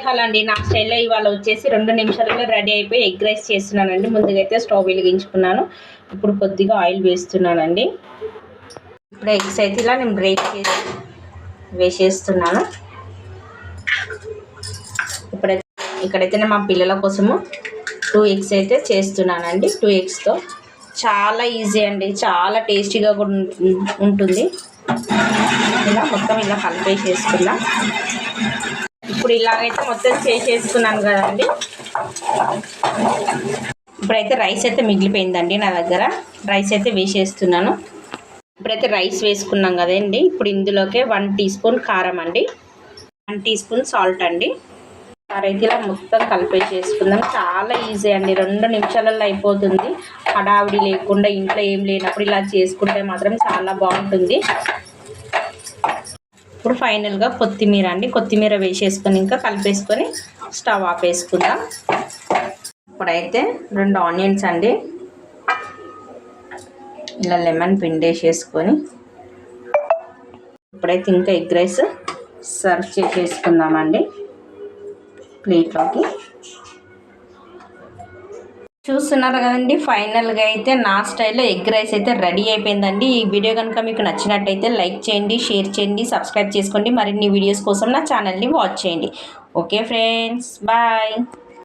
Hello అండి నా స్టైల్లో ఇవాళ వచ్చేసి రెండు నిమిషాలలో రెడీ అయిపోయి ఎగ్ రైస్ చేస్తున్నానండి. ముందుగా అయితే స్టవ్ వెలిగించుకున్నాను. ఇప్పుడు కొద్దిగా ఆయిల్ వేస్తున్నానండి. ఇప్పుడు ఎగ్స్ అయితే ఇలా నేను బ్రేక్ చేసి వేసేస్తున్నాను. ఇప్పుడైతే ఇక్కడైతే నేను మా పిల్లల కోసము టూ ఎగ్స్ అయితే చేస్తున్నానండి. టూ ఎగ్స్తో చాలా ఈజీ అండి. చాలా టేస్టీగా కూడా ఉంటుంది. ఇలా మొత్తం ఇలా కలిపేసేసుకుందాం. ఇప్పుడు ఇలాగైతే మొత్తం చేసేసుకున్నాను కదండి. ఇప్పుడైతే రైస్ అయితే మిగిలిపోయిందండి నా దగ్గర. రైస్ అయితే వేసేస్తున్నాను. ఇప్పుడైతే రైస్ వేసుకున్నాం కదండి. ఇప్పుడు ఇందులోకే వన్ టీ స్పూన్ కారం అండి. వన్ టీ స్పూన్ సాల్ట్ అండి. అయితే ఇలా మొత్తం కలిపేసేసుకుందాం. చాలా ఈజీ అండి. రెండు నిమిషాలలో అయిపోతుంది. హడావిడి లేకుండా ఇంట్లో ఏం లేనప్పుడు ఇలా చేసుకుంటే మాత్రం చాలా బాగుంటుంది. ఇప్పుడు ఫైనల్గా కొత్తిమీర అండి. కొత్తిమీర వేసేసుకొని ఇంకా కలిపేసుకొని స్టవ్ ఆపేసుకుందాం ఇప్పుడైతే రెండు ఆనియన్స్ అండి. ఇలా లెమన్ పిండేసేసుకొని ఇప్పుడైతే ఇంకా ఎగ్ రైస్ సర్వ్ చేసేసుకుందామండి. ప్లేట్లోకి. చూస్తున్నారు కదండి ఫైనల్గా అయితే నా స్టైల్లో ఎగ్ రైస్ అయితే రెడీ అయిపోయిందండి. ఈ వీడియో కనుక మీకు నచ్చినట్టయితే లైక్ చేయండి షేర్ చేయండి సబ్స్క్రైబ్ చేసుకోండి. మరిన్ని వీడియోస్ కోసం నా ఛానల్ని వాచ్ చేయండి. Okay friends bye.